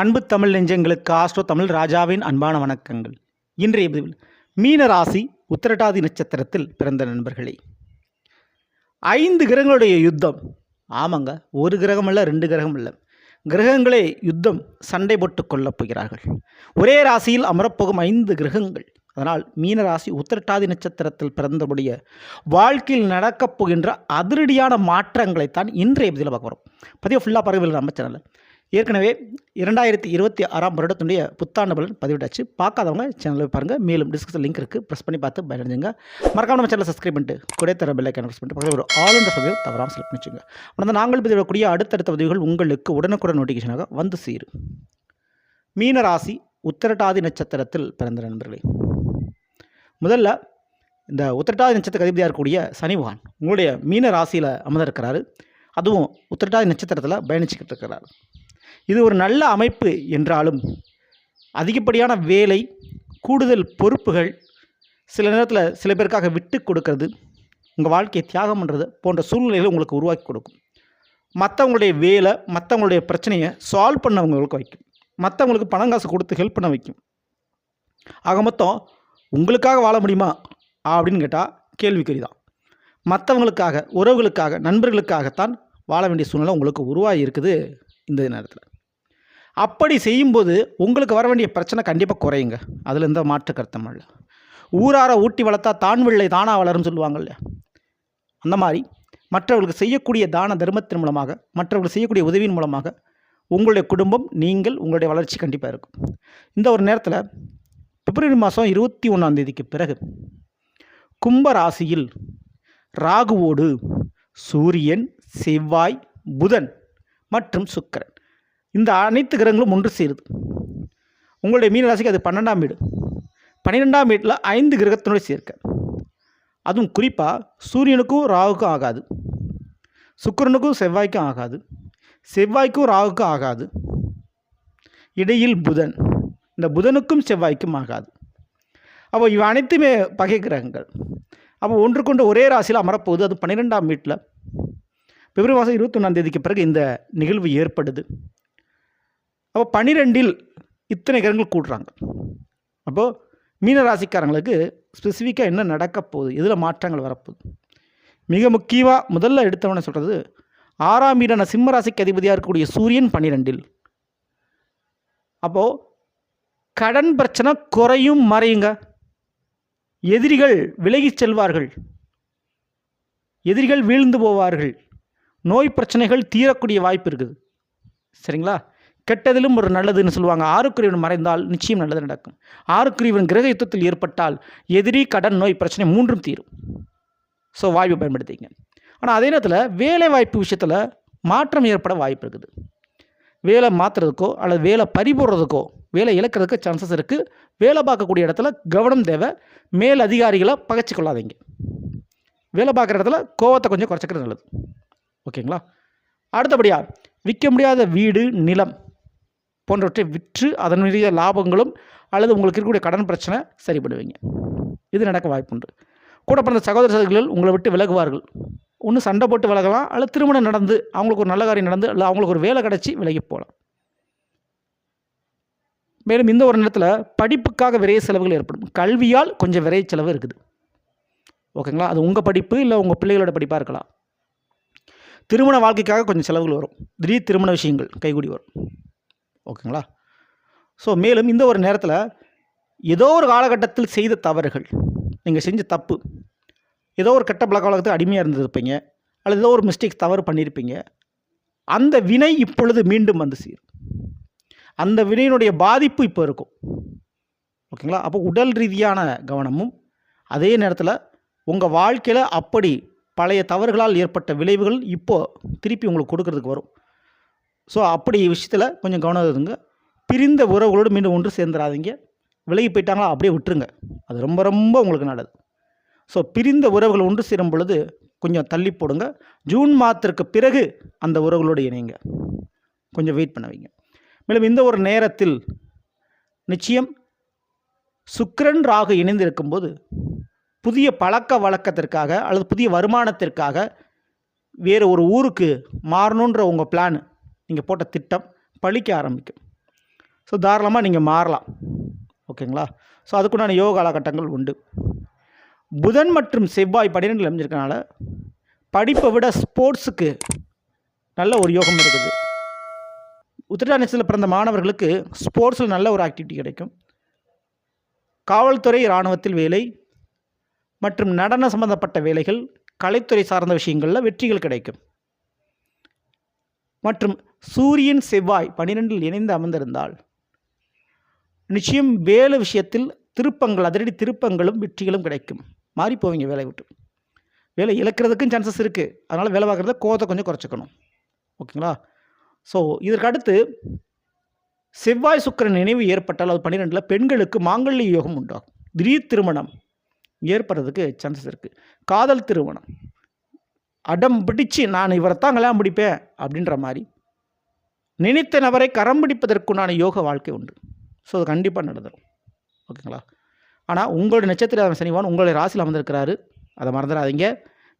அன்பு தமிழ் நெஞ்சங்களுக்கு ஆஸ்ட்ரோ தமிழ் ராஜாவின் அன்பான வணக்கங்கள். இன்றைய பதிவில் மீன ராசி உத்திரட்டாதி நட்சத்திரத்தில் பிறந்த நண்பர்களே. ஐந்து கிரகங்களுடைய யுத்தம். ஆமாங்க ஒரு கிரகம் இல்லை ரெண்டு கிரகம் இல்லை கிரகங்களே யுத்தம் சண்டை போட்டு கொள்ளப் போகிறார்கள். ஒரே ராசியில் அமரப்போகும் ஐந்து கிரகங்கள். அதனால் மீன ராசி உத்திரட்டாதி நட்சத்திரத்தில் பிறந்தபடிய வாழ்க்கையில் நடக்கப் போகின்ற அதிரடியான மாற்றங்களைத்தான் இன்றைய பதிவில் பார்க்க வரும் பதிவு ஃபுல்லாக பரவாயில்லை நம்ம சேனலில் ஏற்கனவே இரண்டாயிரத்தி இருபத்தி ஆறாம் வருடத்துடைய புத்தாண்டு பலன் பதிவிட்டாச்சு. பார்க்காதவங்க சேனலில் பாருங்கள் மேலும் டிஸ்கிரிப்ஷன் லிங்க் இருக்குது ப்ரெஸ் பண்ணி பார்த்து பயனடைஞ்சுங்க. மறக்காம நம்ம சேனலை சப்ஸ்கிரைப் பண்ணிட்டு கூட தர பெல் ஐக்கான ப்ரெஸ் பண்ணிட்டு பக்கத்தில் ஒரு ஆல் என்ற பதிவு தவறாமல் செலக்ட் பண்ணிச்சுங்க ஆனால் நாங்கள் பதிவிடக்கூடிய அடுத்தடுத்த பதிவுகள் உங்களுக்கு உடனுக்குடன் நோட்டிஃபிகேஷனாக வந்து சேரும். மீன ராசி உத்திரட்டாதி நட்சத்திரத்தில் பிறந்த நண்பர்களே முதல்ல இந்த உத்திரட்டாதி நட்சத்திர அதிபதியாக இருக்கக்கூடிய சனிவான் உங்களுடைய மீன ராசியில் அமர்ந்திருக்கிறாரு. அதுவும் உத்திரட்டாதி நட்சத்திரத்தில் பயணிச்சுக்கிட்டு இருக்கிறார். இது ஒரு நல்ல அமைப்பு என்றாலும் அதிகப்படியான வேலை கூடுதல் பொறுப்புகள் சில நேரத்தில் சில பேருக்காக விட்டு கொடுக்கறது உங்கள் வாழ்க்கையை தியாகம் பண்ணுறது போன்ற சூழ்நிலைகளை உங்களுக்கு உருவாக்கி கொடுக்கும். மற்றவங்களுடைய வேலை மற்றவங்களுடைய பிரச்சனையை சால்வ் பண்ணவங்களுக்கு வைக்கும். மற்றவங்களுக்கு பணம் காசு கொடுத்து ஹெல்ப் பண்ண வைக்கும். ஆக மொத்தம் உங்களுக்காக வாழ முடியுமா அப்படின்னு கேட்டால் கேள்விக்குறி தான் மற்றவங்களுக்காக உறவுகளுக்காக நண்பர்களுக்காகத்தான் வாழ வேண்டிய சூழ்நிலை உங்களுக்கு உருவாகி இருக்குது. இந்த நேரத்தில். அப்படி செய்யும்போது உங்களுக்கு வர வேண்டிய பிரச்சனை கண்டிப்பாக குறையுங்க. அதில் எந்த மாற்று கருத்தம் இல்லை. ஊரார ஊட்டி வளர்த்தா தான் விள்ளை தானாக வளரும்னு சொல்லுவாங்க இல்லையா? அந்த மாதிரி மற்றவர்களுக்கு செய்யக்கூடிய தான தர்மத்தின் மூலமாக மற்றவர்களுக்கு செய்யக்கூடிய உதவியின் மூலமாக உங்களுடைய குடும்பம் நீங்கள் உங்களுடைய வளர்ச்சி கண்டிப்பாக இருக்கும். இந்த ஒரு நேரத்தில் பிப்ரவரி மாதம் இருபத்தி ஒன்றாம் தேதிக்கு பிறகு கும்ப ராசியில் ராகுவோடு சூரியன் செவ்வாய் புதன் மற்றும் சுக்கிரன். இந்த அனைத்து கிரகங்களும் ஒன்று சேருது. உங்களுடைய மீன ராசிக்கு அது பன்னெண்டாம் வீடு. பன்னிரெண்டாம் வீட்டில் ஐந்து கிரகத்தினுடைய சேர்க்க. அதுவும் குறிப்பாக சூரியனுக்கும் ராகுக்கும் ஆகாது. சுக்கிரனுக்கும் செவ்வாய்க்கும் ஆகாது. செவ்வாய்க்கும் ராகுக்கும் ஆகாது. இடையில் புதன். இந்த புதனுக்கும் செவ்வாய்க்கும் ஆகாது. அப்போ இவை அனைத்துமே பகை கிரகங்கள். அப்போ ஒன்றுக்கொண்டு ஒரே ராசியில் அமரப்போகுது. அது பன்னிரெண்டாம் வீட்டில். பிப்ரவரி மாதம் இருபத்தொன்னாம் தேதிக்கு பிறகு இந்த நிகழ்வு ஏற்படுது. அப்போ பன்னிரெண்டில் இத்தனை கிரகங்கள் கூடுறாங்க. அப்போது மீன ராசிக்காரங்களுக்கு ஸ்பெசிஃபிக்காக என்ன நடக்க போகுது? இதில் மாற்றங்கள் வரப்போகுது மிக முக்கியமாக முதல்ல எடுத்தவன சொல்கிறது ஆறாம் வீடான சிம்மராசிக்கு அதிபதியாக இருக்கக்கூடிய சூரியன் பன்னிரெண்டில் அப்போது கடன் பிரச்சனை குறையும் மறையுங்க. எதிரிகள் விலகிச் செல்வார்கள். எதிரிகள் வீழ்ந்து போவார்கள். நோய் பிரச்சனைகள் தீரக்கூடிய வாய்ப்பு இருக்குது. சரிங்களா? கெட்டதிலும் ஒரு நல்லதுன்னு சொல்லுவாங்க. ஆறுக்குரியவன் மறைந்தால் நிச்சயம் நல்லது நடக்கும். ஆறுக்குரியவன் கிரக யுத்தத்தில் ஏற்பட்டால் எதிரி கடன் நோய் பிரச்சனை மூன்றும் தீரும். ஸோ வாய்ப்பை பயன்படுத்திங்க ஆனால் அதே நேரத்தில் வேலை வாய்ப்பு விஷயத்தில் மாற்றம் ஏற்பட வாய்ப்பு இருக்குது. வேலை மாற்றுறதுக்கோ அல்லது வேலை பறிபோடுறதுக்கோ வேலை இழக்கிறதுக்கு சான்சஸ் இருக்குது வேலை பார்க்கக்கூடிய இடத்துல கவனம் தேவை. மேல் அதிகாரிகளை பகைச்சு கொள்ளாதீங்க வேலை பார்க்குற இடத்துல கோவத்தை கொஞ்சம் குறைச்சிக்கிறது நல்லது. ஓகேங்களா? அடுத்தபடியாக விற்க முடியாத வீடு நிலம் போன்றவற்றை விற்று அதனுடைய லாபங்களும் அல்லது உங்களுக்கு இருக்கக்கூடிய கடன் பிரச்சனை சரி பண்ணுவீங்க இது நடக்க வாய்ப்புண்டு. கூட பிறந்த சகோதர சகோதரிகள் உங்களை விட்டு விலகுவார்கள். ஒன்று சண்டை போட்டு விலகலாம் அல்லது திருமணம் நடந்து அவங்களுக்கு ஒரு நல்ல காரியம் நடந்து அல்லது அவங்களுக்கு ஒரு வேலை கிடச்சி விலகி போகலாம். மேலும் இந்த ஒரு நேரத்தில் படிப்புக்காக விரைய செலவுகள் ஏற்படும். கல்வியால் கொஞ்சம் விரைய செலவு இருக்குது. ஓகேங்களா? அது உங்கள் படிப்பு இல்லை உங்கள் பிள்ளைகளோட படிப்பாக இருக்கலாம். திருமண வாழ்க்கைக்காக கொஞ்சம் செலவுகள் வரும். திடீர் திருமண விஷயங்கள் கைகூடி வரும். ஓகேங்களா? ஸோ மேலும் இந்த ஒரு நேரத்தில் ஏதோ ஒரு காலகட்டத்தில் செய்த தவறுகள் நீங்கள் செஞ்ச தப்பு ஏதோ ஒரு கெட்ட பழக்க வழக்கத்துக்கு அடிமையாக இருந்திருப்பீங்க அல்லது ஏதோ ஒரு மிஸ்டேக் தவறு பண்ணியிருப்பீங்க அந்த வினை இப்பொழுது மீண்டும் வந்து சேரும். அந்த வினையினுடைய பாதிப்பு இப்போ இருக்கும். ஓகேங்களா? அப்போ உடல் ரீதியான கவனமும் அதே நேரத்தில் உங்கள் வாழ்க்கையில் அப்படி பழைய தவறுகளால் ஏற்பட்ட விளைவுகள் இப்போது திருப்பி உங்களுக்கு கொடுக்கறதுக்கு வரும். ஸோ அப்படி விஷயத்தில் கொஞ்சம் கவனம் இருங்க பிரிந்த உறவுகளோடு மீண்டும் ஒன்று சேர்ந்துடாதீங்க விலகி போயிட்டாங்களா அப்படியே விட்டுருங்க. அது ரொம்ப ரொம்ப உங்களுக்கு நல்லது. ஸோ பிரிந்த உறவுகள் ஒன்று சேரும் பொழுது கொஞ்சம் தள்ளி போடுங்க. ஜூன் மாதத்திற்கு பிறகு அந்த உறவுகளோடு இணைங்க. கொஞ்சம் வெயிட் பண்ண வைங்க. மேலும் இந்த ஒரு நேரத்தில் நிச்சயம் சுக்கரன் ராகு இணைந்திருக்கும்போது புதிய பழக்க வழக்கத்திற்காக அல்லது புதிய வருமானத்திற்காக வேறு ஒரு ஊருக்கு மாறணுன்ற உங்கள் பிளான் நீங்கள் போட்ட திட்டம் பழிக்க ஆரம்பிக்கும். ஸோ தாராளமாக நீங்கள் மாறலாம். ஓகேங்களா? ஸோ அதுக்குண்டான யோக காலகட்டங்கள் உண்டு. புதன் மற்றும் செவ்வாய் பன்னிரெண்டில் அமைஞ்சிருக்கனால படிப்பை விட ஸ்போர்ட்ஸுக்கு நல்ல ஒரு யோகம் இருக்குது. உத்திரா பிறந்த மாணவர்களுக்கு ஸ்போர்ட்ஸில் நல்ல ஒரு ஆக்டிவிட்டி கிடைக்கும். காவல்துறை இராணுவத்தில் வேலை மற்றும் நடன சம்பந்தப்பட்ட வேலைகள் கலைத்துறை சார்ந்த விஷயங்களில் வெற்றிகள் கிடைக்கும். மற்றும் சூரியன் செவ்வாய் பன்னிரெண்டில் இணைந்து அமர்ந்திருந்தால் நிச்சயம் வேலை விஷயத்தில் திருப்பங்கள் அதிரடி திருப்பங்களும் வெற்றிகளும் கிடைக்கும். மாறி போவீங்க வேலை விட்டு. வேலை இழக்கிறதுக்கும் சான்சஸ் இருக்குது அதனால் வேலை பார்க்குறத கோவத்தை கொஞ்சம் குறைச்சிக்கணும். ஓகேங்களா? ஸோ இதற்கு அடுத்து செவ்வாய் சுக்கிரன் நினைவு ஏற்பட்டால் அது பன்னிரெண்டில் பெண்களுக்கு மாங்கல்ய யோகம் உண்டாகும். திடீர் திருமணம். ஏற்படுறதுக்கு சான்சஸ் இருக்குது காதல் திருமணம். அடம் பிடிச்சு நான் இவரைத்தான் கல்யாணம் பிடிப்பேன் அப்படின்ற மாதிரி. நினைத்த நபரை கரம் பிடிப்பதற்குண்டான யோக வாழ்க்கை உண்டு. ஸோ அது கண்டிப்பாக நடந்துடும் ஓகேங்களா? ஆனால் உங்களுடைய நட்சத்திர சனிவான் உங்களுடைய ராசியில் அமர்ந்திருக்கிறாரு. அதை மறந்துடாதீங்க.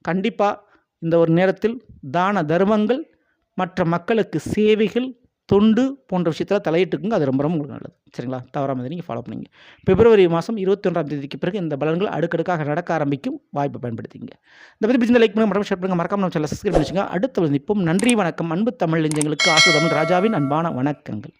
கண்டிப்பாக இந்த ஒரு நேரத்தில் தான தர்மங்கள் மற்ற மக்களுக்கு சேவைகள் தொண்டு போன்ற விஷயத்தில் தலையிட்டுக்குங்க அது ரொம்ப ரொம்ப உங்களுக்கு நல்லது. சரிங்களா? தவறாமல் நீங்கள் ஃபாலோ பண்ணுங்க. பிப்ரவரி மாதம் இருபத்தி ஒன்றாம் தேதிக்கு பிறகு இந்த பலன்கள் அடுக்கடுக்காக நடக்க ஆரம்பிக்கும். வாய்ப்பை பயன்படுத்திங்க இந்த பற்றி பிடிச்ச லைக் பண்ணுங்க மறக்காம ஷேர் பண்ணுங்க. மறக்காம நம்ம சேனல் சப்ஸ்கிரைப் பண்ணிச்சுங்க அடுத்த நிற்போம் நன்றி வணக்கம். அன்பு தமிழ் நெஞ்சங்களுக்கு ஆசு தமிழ் ராஜாவின் அன்பான வணக்கங்கள்.